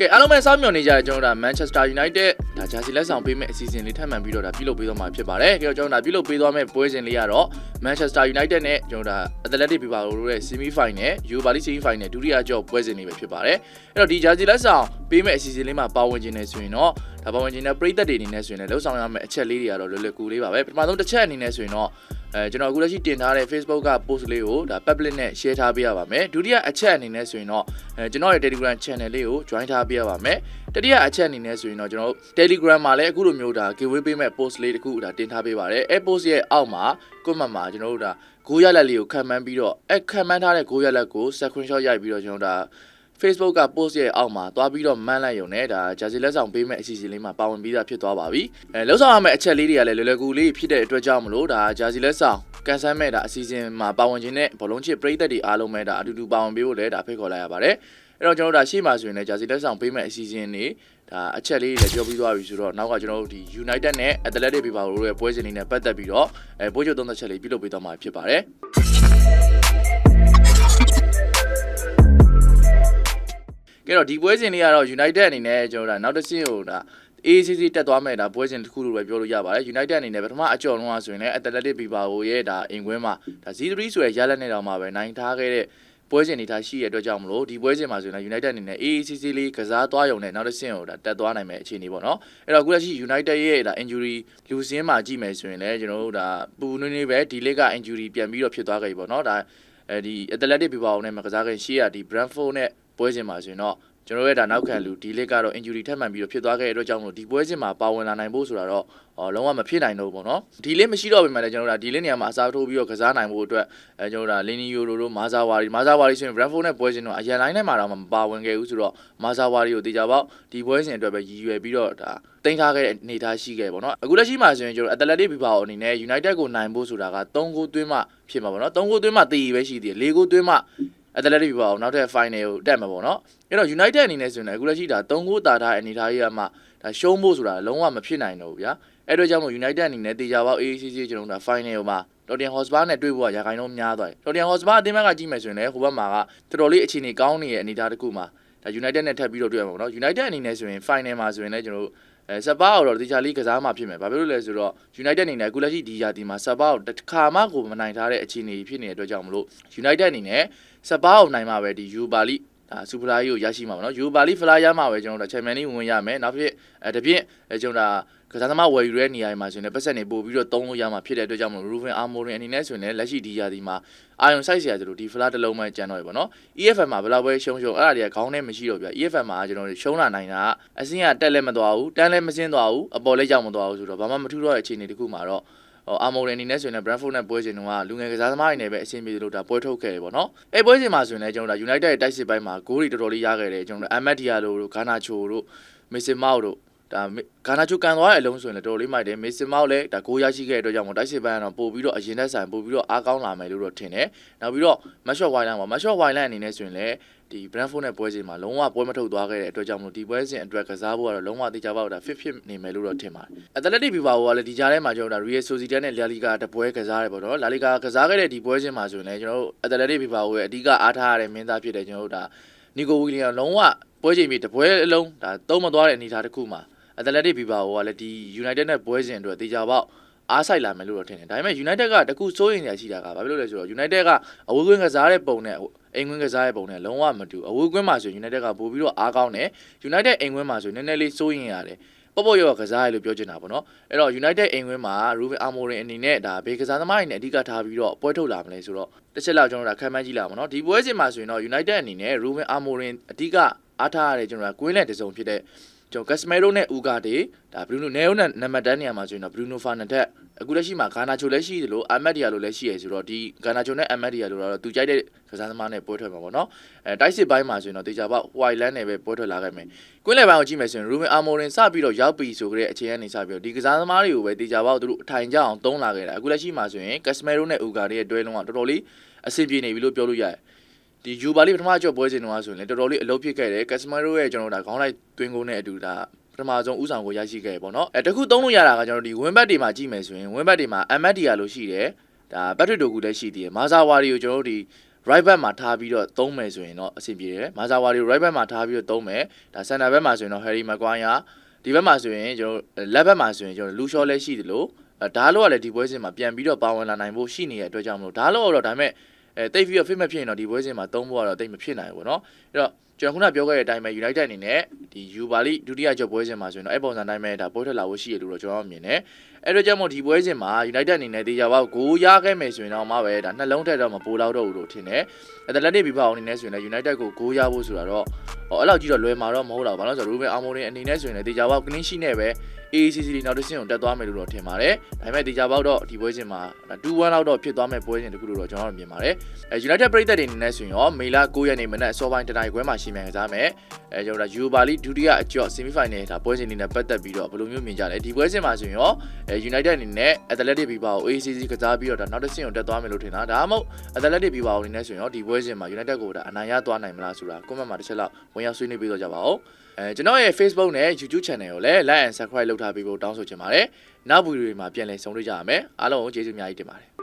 ကဲအားလုံးပဲစောင့်မျှော်နေကြတဲ့ကျွန်တော်တို့ဒါ Manchester United ဒါဂျာစီလက်ဆောင်ပေးမဲ့အစီအစဉ်လေးထပ်မံပြီးတော့ဒါပြုလုပ်ပေးသွားမှာဖြစ်ပါတယ်။ကြည့်တော့ကျွန်တော်တို့ဒါပြုလုပ်ပေးသွားမဲ့ပွဲစဉ်လေးကတော့ Manchester United နဲ့ကျွန်တော်တို့ဒါ Athletic Bilbao တို့ရဲ့ semi final Europa League semi final ဒုတိယကြော့ပွဲစဉ်လေးပဲဖြစ်ပါတယ်။အဲ့တော့ဒီဂျာစီလက်ဆောင်ပေးမဲ့အစီအစဉ်လေးမှာပါဝင်ခြင်းနဲ့ဆိုရင်တော့ဒါပါဝင်ခြင်းနဲ့ပရိသတ်တွေအနေနဲ့ဆိုရင်လည်းလှုပ်ဆောင်ရမယ့်အချက်လေးတွေကတော့လွယ်လွယ်ကူလေးပါပဲ။ပထမဆုံးတစ်ချက်အနေနဲ့ဆိုရင်တော့ အဲကျွန်တော်အခုလက်ရှိတင်ထားတဲ့ Facebook က post လေးကိုဒါ public နဲ့ share ထားပေးရပါမယ်ဒုတိယအချက်အနေနဲ့ဆိုရင်တော့အဲကျွန်တော်ရဲ့ Telegram channel လေးကို join ထားပေးရပါမယ်တတိယအချက်အနေနဲ့ဆိုရင်တော့ကျွန်တော်တို့ Telegram မှာလည်းအခုလိုမျိုးဒါ giveaway ပေးမဲ့ post လေးတခုဒါတင်ထားပေးပါတယ်အဲ post ရဲ့အောက်မှာ comment မှာကျွန်တော်တို့ဒါ9ရက်လက်လေးကိုခံမှန်းပြီးတော့အဲခံမှန်းထားတဲ့9ရက်လက်ကို screenshot ရိုက်ပြီးတော့ကျွန်တော်တို့ဒါ Facebook က post ရဲ့အောက်မှာသွားပြီးတော့မှန်းလိုက်ရုံနဲ့ဒါဂျာစီလက်ဆောင်ပေးမဲ့အစီအစဉ်လေးမှာပါဝင်ပြီးသားဖြစ်သွားပါပြီ။အဲလောက်ဆောင်ရမယ့်အချက်လေးတွေကလည်းလွယ်လွယ်ကူလေးဖြစ်တဲ့အတွက်ကြောင့်မလို့ဒါဂျာစီလက်ဆောင်ကန်ဆယ်မဲ့ဒါအစီအစဉ်မှာပါဝင်ခြင်းနဲ့ဘောလုံးချစ်ပရိသတ်တွေအားလုံးပဲဒါအတူတူပါဝင်ပေးဖို့လည်းဒါဖိတ်ခေါ်လိုက်ရပါတယ်။အဲ့တော့ကျွန်တော်တို့ဒါရှေ့မှာဆိုရင်လည်းဂျာစီလက်ဆောင်ပေးမဲ့အစီအစဉ်တွေဒါအချက်လေးတွေလည်းပြောပြီးသွားပြီဆိုတော့နောက်ကကျွန်တော်တို့ဒီ United နဲ့ Athletic Bilbao တို့ရဲ့ပွဲစဉ်လေးနဲ့ပတ်သက်ပြီးတော့အဲပွဲချုပ်သုံးသက်ချက်လေးပြုလုပ်ပေးသွားမှာဖြစ်ပါတယ်။ ကဲတော့ဒီပွဲစဉ်လေးကတော့ United အနေနဲ့ကျွန်တော်တို့ဒါနောက်တစ်ဆင့်ဟိုဒါ ACC တက်သွားမဲ့ဒါပွဲစဉ်တစ်ခုလို့ပဲပြောလို့ရပါတယ် United အနေနဲ့ပထမအကြော်လုံးကဆိုရင်လည်း Athletic Bilbao ရဲ့ဒါအင်ကွင်းမှာဒါ0-3ဆိုရရလက်နဲ့တောင်မှပဲနိုင်ထားခဲ့တဲ့ပွဲစဉ်တွေထားရှိရတဲ့အတွက်ကြောင့်မလို့ဒီပွဲစဉ်မှာဆိုရင်လည်း United အနေနဲ့ AACC လေးကစားသွားရုံနဲ့နောက်တစ်ဆင့်ဟိုဒါတက်သွားနိုင်မဲ့အခြေအနေပေါ့နော်အဲ့တော့အခုလက်ရှိ United ရဲ့ဒါ injury လူစင်းမှာကြည့်မယ်ဆိုရင်လည်းကျွန်တော်တို့ဒါပူနွေးနွေးပဲဒီလက်က injury ပြန်ပြီးတော့ဖြစ်သွားခဲ့ပြီပေါ့နော်ဒါအဲဒီ Athletic Bilbao နဲ့မကစားခင်ရှေ့ကဒီ Brentford နဲ့ ပွဲစဉ်မှာဆိုရင်တော့ကျွန်တော်ရဲ့ဒါနောက်ခံလူဒီလက်ကတော့ injury ထပ်မံပြီးတော့ဖြစ်သွားခဲ့တဲ့အတွက်ကြောင့်မလို့ဒီပွဲစဉ်မှာပါဝင်လာနိုင်ဖို့ဆိုတာတော့အော်လုံးဝမဖြစ်နိုင်တော့ဘူးပေါ့နော်ဒီလက်မရှိတော့ပေမဲ့လည်းကျွန်တော်တို့ဒါဒီလက်နေရာမှာအစားထိုးပြီးတော့ကစားနိုင်ဖို့အတွက်အဲကျွန်တော်တို့ဒါလင်းနီယိုလိုတို့မာဇာဝါရီမာဇာဝါရီဆိုရင် Brentford နဲ့ပွဲစဉ်တော့အရန်လိုင်းနဲ့မှာတော့မပါဝင်ခဲ့ဘူးဆိုတော့မာဇာဝါရီကိုတေချာပေါက်ဒီပွဲစဉ်အတွက်ပဲရည်ရွယ်ပြီးတော့ဒါတင်ထားခဲ့တဲ့အနေအထားရှိခဲ့ပေါ့နော်အခုလက်ရှိမှာဆိုရင်ကျွန်တော် Athletic Bilbao အနေနဲ့ United ကိုနိုင်ဖို့ဆိုတာက3ဂိုးသွင်းမှဖြစ်မှာပေါ့နော်3ဂိုးသွင်းမှတည်ရပဲရှိသေးတယ်4ဂိုးသွင်းမှ Athletic Bilbao နောက်ထပ် final ကိုတက်မှာပေါ့နော်အဲ့တော့ United အနေနဲ့ဆိုရင်လည်းအခုလက်ရှိဒါ3ဂိုးတာထားတဲ့အနေအထားကြီးကမှဒါရှုံးဖို့ဆိုတာလုံးဝမဖြစ်နိုင်တော့ဘူးဗျာအဲ့တော့ကြောင့်မို့ United အနေနဲ့တေချာပေါက် AACC ကျွန်တော်တို့ဒါ final မှာ Tottenham Hotspur နဲ့တွေ့ဖို့ကရာခိုင်နှုန်းများသွားတယ် Tottenham Hotspur အသင်းဘက်ကကြည့်မယ်ဆိုရင်လည်းဟိုဘက်မှာကတော်တော်လေးအခြေအနေကောင်းနေတဲ့အနေအထားတစ်ခုမှာ ဒါ United နဲ့ထပ်ပြီးတော့တွေ့ရမှာပေါ့နော် United အနေနဲ့ဆိုရင် final မှာဆိုရင်လည်းကျွန်တော်တို့အဲစပါတော့တေချာလေးကစားမှဖြစ်မယ်။ဘာဖြစ်လို့လဲဆိုတော့ United အနေနဲ့အခုလက်ရှိဒီယာတီမှာစပါကိုတစ်ခါမှကိုမနိုင်ထားတဲ့အခြေအနေဖြစ်နေတဲ့အတွက်ကြောင့်မလို့ United အနေနဲ့စပါကိုနိုင်မှပဲဒီ Europa League ဒါ စူပလာကြီးကိုရရှိမှာပါနော်ယူပါလီဖလာရမှာပဲကျွန်တော်တို့ချန်ပီယံလိဝင်ရမယ်နောက်ဖြစ်အဲတပြည့်အဲကျွန်တော်ကစားသမားဝယ်ယူတဲ့နေရာမှာဆိုရင်ပတ်ဆက်နေပို့ပြီးတော့တုံးလို့ရမှာဖြစ်တဲ့အတွက်ကြောင့်မလို့ Ruven Amorim အနေနဲ့ဆိုရင်လက်ရှိဒီရာဒီမှာအာယုံဆိုင်ဆရာတို့ဒီဖလာတစ်လုံးမှကျန်တော့ပြီပေါ့နော် EFM မှာဘယ်လောက်ပဲရှုံးရှုံးအဲ့ဒါတွေကခေါင်းထဲမရှိတော့ဗျ EFM မှာကျွန်တော်တို့ရှုံးလာနိုင်တာအစင်းကတက်လည်းမသွားဘူးတန်းလည်းမစင်းသွားဘူးအပေါ်လည်းရောက်မသွားဘူးဆိုတော့ဘာမှမထူးတော့တဲ့အခြေအနေတခုမှာတော့ အာမိုရင်အနေနဲ့ဆိုရင်လည်း Brentford နဲ့ပွဲစဉ်တုန်းကလူငယ်ကစားသမားတွေနဲ့ပဲအဆင်ပြေလို့ဒါပွဲထုတ်ခဲ့တယ်ပေါ့နော်အဲပွဲစဉ်မှာဆိုရင်လည်းကျွန်တော်တို့ United ရဲ့တိုက်စစ်ပိုင်းမှာဂိုးတွေတော်တော်လေးရခဲ့တယ်ကျွန်တော်တို့ Ahmed Diallo တို့ Garnacho တို့ Mason Mount တို့ ဒါဂါနာချူကန်သွားတဲ့အလုံးဆိုရင်လည်းတော်တော်လေးမိုက်တယ်မေစင်မောက်လည်းဒါကိုရရှိခဲ့တဲ့အတွက်ကြောင့်မို့တိုက်စစ်ပန်းကတော့ပို့ပြီးတော့အရင်သက်ဆိုင်ပို့ပြီးတော့အားကောင်းလာမယ်လို့တော့ထင်တယ်နောက်ပြီးတော့မတ်ရှော့ဝိုင်လန်ပါမတ်ရှော့ဝိုင်လန်အနေနဲ့ဆိုရင်လည်းဒီ Brentford နဲ့ပွဲစဉ်မှာလုံးဝပွဲမထုတ်သွားခဲ့တဲ့အတွက်ကြောင့်မို့ဒီပွဲစဉ်အတွက်ကစားဖို့ကတော့လုံးဝတေချာပေါက်ဒါ fit fit နေမယ်လို့တော့ထင်ပါတယ်။ Athletic Bilbao ကလည်းဒီကြားထဲမှာကျွန်တော်တို့ဒါ Real Sociedad နဲ့ La Liga တပွဲကစားတယ်ပေါ့နော်။ La Liga ကစားခဲ့တဲ့ဒီပွဲစဉ်မှာဆိုရင်လည်းကျွန်တော်တို့ Athletic Bilbao ရဲ့အဓိကအားထားရတဲ့မင်းသားဖြစ်တဲ့ကျွန်တော်တို့ဒါ Nico Williams လုံးဝပွဲချိန်ပြီးတပွဲအလုံးဒါသုံးမသွားတဲ့အနေအထားတစ်ခုမှာ Athletic Bilbao ကလည်းဒီ United နဲ့ပွဲစဉ်အတွက်တေချာပေါက်အားဆိုင်လာမယ်လို့တော့ထင်တယ်ဒါပေမဲ့ United ကတခုစိုးရင်ရရှိတာကဘာဖြစ်လို့လဲဆိုတော့ United ကအဝေးကွင်းကစားတဲ့ပုံနဲ့အိမ်ကွင်းကစားတဲ့ပုံနဲ့လုံးဝမတူအဝေးကွင်းမှာဆို United ကပို့ပြီးတော့အားကောင်းတယ် United အိမ်ကွင်းမှာဆိုနည်းနည်းလေးစိုးရင်ရတယ်ပေါ့ပေါ့ရောကစားရလို့ပြောချင်တာပေါ့နော်အဲ့တော့ United အိမ်ကွင်းမှာ Ruben Amorim အနေနဲ့ဒါဘေးကစားသမားတွေနဲ့အဓိကထားပြီးတော့ပွဲထုတ်လာမလဲဆိုတော့တစ်ချက်လောက်ကျွန်တော်တို့ခံမှန်းကြည့်လာပါတော့ဒီပွဲစဉ်မှာဆိုရင်တော့ United အနေနဲ့ Ruben Amorim အဓိကအားထားရတဲ့ကျွန်တော်ကကွင်းလက်တစ်စုံဖြစ်တဲ့ ကျွန်တော် Casemiro နဲ့ Ugarte ဒါ Bruno Neo နဲ့နံပါတ်10နေရာမှာဆိုရင်တော့ Bruno Fernandes အခုလက်ရှိမှာ Garnacho လည်းရှိသလို Ahmed Diallo လည်းရှိရဆိုတော့ဒီ Garnacho နဲ့ Ahmed Diallo တော့သူကြိုက်တဲ့ကစားသမားနဲ့ပွဲထွက်မှာပေါ့နော်အဲတိုက်စစ်ပိုင်းမှာဆိုရင်တော့တေချာပေါက် White Land နဲ့ပဲပွဲထွက်လာခဲ့မယ်ကွင်းလယ်ပိုင်းကိုကြည့်မယ်ဆိုရင် Ruben Amorim စပြီးတော့ရောက်ပြီဆိုကြတဲ့အချိန်ကနေစပြီးတော့ဒီကစားသမားတွေကိုပဲတေချာပေါက်သူတို့အထိုင်ကြအောင်သုံးလာခဲ့တာအခုလက်ရှိမှာဆိုရင် Casemiro နဲ့ Ugarte ရဲ့တွဲလုံးကတော်တော်လေးအဆင်ပြေနေပြီလို့ပြောလို့ရတယ် ဒီယူဘာလီပထမအကျော်ပွဲစဉ်တုန်းကဆိုရင်လည်းတော်တော်လေးအလုပ်ဖြစ်ခဲ့တယ်ကက်စမရိုရဲ့ကျွန်တော်တို့ဒါခေါင်းလိုက်တွင်းကုန်းနဲ့အတူဒါပထမဆုံးဥဆောင်ကိုရရှိခဲ့ပေါ့နော်အဲတခုသုံးလို့ရတာကကျွန်တော်တို့ဒီဝင်းဘက်တွေမှာကြည့်မယ်ဆိုရင်ဝင်းဘက်တွေမှာအမတ်ဒီယာလို့ရှိတယ်ဒါဘက်ထရစ်တိုကူလည်းရှိသေးတယ်မာဇာဝါရီကိုကျွန်တော်တို့ဒီ right back မှာထားပြီးတော့သုံးမယ်ဆိုရင်တော့အဆင်ပြေတယ်မာဇာဝါဒီ right back မှာထားပြီးတော့သုံးမယ်ဒါ center back မှာဆိုရင်တော့ Harry Maguire ဒီဘက်မှာဆိုရင်ကျွန်တော်တို့ left back မှာဆိုရင်ကျွန်တော်လူရှော့လည်းရှိတယ်လို့အဲဒါလို့ကလည်းဒီပွဲစဉ်မှာပြန်ပြီးတော့ပါဝင်လာနိုင်ဖို့ရှိနေတဲ့အတွက်ကြောင့်မလို့ဒါလို့တော့ဒါပေမဲ့ အဲတိတ်ပြီးတော့ fit မဖြစ်ရင်တော့ဒီပွဲစဉ်မှာသုံးဖို့ကတော့တိတ်မဖြစ်နိုင်ဘူးပေါ့နော်အဲ့တော့ကျွန်တော်ခုနပြောခဲ့တဲ့အတိုင်းပဲ United အနေနဲ့ဒီ Europa League ဒုတိယကျော်ပွဲစဉ်မှာဆိုရင်တော့အဲ့ပုံစံတိုင်းပဲဒါပွဲထွက်လာဖို့ရှိရလို့တော့ကျွန်တော်မြင်တယ်အဲ့တော့ကြောင့်မို့ဒီပွဲစဉ်မှာ United အနေနဲ့တေချာပေါက်ဂိုးရခဲ့မယ်ဆိုရင်တော့မှပဲဒါနှလုံးထက်တော့မပိုတော့တော့ဘူးလို့ထင်တယ်အတလက်တစ်ဘီဘာအောင်အနေနဲ့ဆိုရင်လည်း United ကိုဂိုးရဖို့ဆိုတာတော့ဟောအဲ့လောက်ကြီးတော့လွယ်မှာတော့မဟုတ်တော့ဘာလို့လဲဆိုတော့ Ruben Amorim အနေနဲ့ဆိုရင်လည်းတေချာပေါက် clean sheet နဲ့ပဲ AACC တွေနောက်တစ်ဆင့်ကိုတက်သွားမယ်လို့တော့ထင်ပါတယ်ဒါပေမဲ့တေချာပေါက်တော့ဒီပွဲစဉ်မှာ2-1လောက်တော့ဖြစ်သွားမယ်ပွဲစဉ်တခုလို့တော့ကျွန်တော်တို့မြင်ပါတယ်အဲ United ပြည်သက်တွေအနေနဲ့ဆိုရင်ရောမေလ9ရက်နေ့မနက်အစောပိုင်းတနင်္ဂနွေခွဲမှာရှင်းမြန်ကစားမယ်အဲကျွန်တော်တို့ Europa League ဒုတိယအကျော့ semi final ဒါပွဲစဉ်အနေနဲ့ပတ်သက်ပြီးတော့ဘယ်လိုမျိုးမြင်ကြလဲဒီပွဲစဉ်မှာဆိုရင်ရောအဲ United အနေနဲ့ Athletic Bilbao ကို AACC ကစားပြီးတော့ဒါနောက်တစ်ဆင့်ကိုတက်သွားမယ်လို့ထင်တာဒါမှမဟုတ် Athletic Bilbao အနေနဲ့ဆိုရင်ရောဒီပွဲစဉ်မှာ United ကိုဒါအနိုင်ရသွားနိုင်မလားဆိုတာ comment မှာတစ်ချက်လောက်ဝင်ရောက်ဆွေးနွေးပေးတော့ကြပါဦး အဲကျွန်တော်ရဲ့ Facebook နဲ့ YouTube channel ကိုလည်း like and subscribe လုပ်ထားပေးဖို့တောင်းဆိုချင်ပါတယ်နောက်ဗီဒီယိုတွေမှာပြန်လည်ဆုံတွေ့ကြရမယ်အားလုံးကိုကျေးဇူးအများကြီးတင်ပါတယ်